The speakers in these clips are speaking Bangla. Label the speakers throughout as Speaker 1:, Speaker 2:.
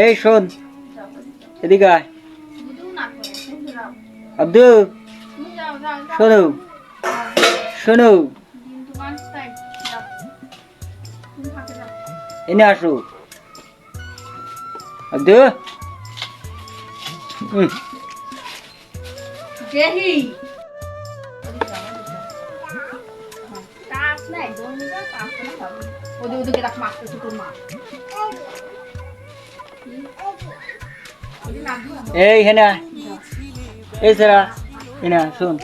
Speaker 1: এই শোন। এদিকে আব্দু শোনো। শোনো। এনে আসো। আব্দু। হুম এই, হেনা। এই সারা এনা শোন।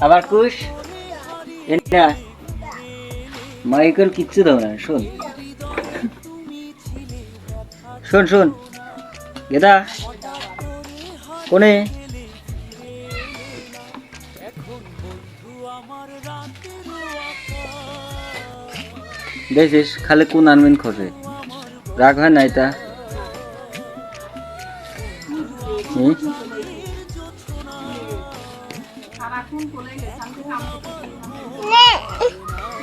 Speaker 1: আবার কুশ? এনা মাইকেল কিচ্ছু দাও না, শোন। শোন শোন। গেদা। কোনে? দেখিস খালি কোন আনবেন খসে রাগ হয় না এটা?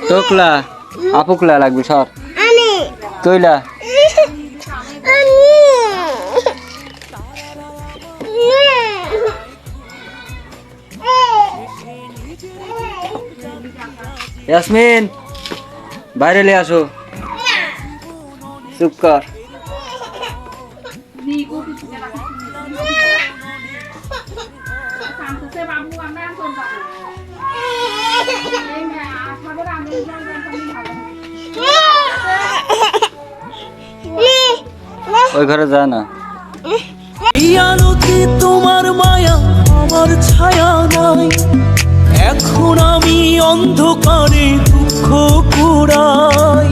Speaker 1: তোকলা আপুকলা লাগবে সর। তৈলা। ইয়াসমিন বাইরে লে আসো। চুপ কর। ওই ঘরে যা না।
Speaker 2: তোমার মায়া? আমার ছায়া নাই। অন্ধকারে দুঃখ কুড়াই।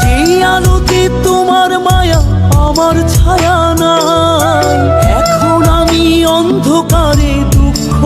Speaker 2: যে আলোতে তোমার মায়া আমার ছায়া নাই। এখন আমি অন্ধকারে দুঃখ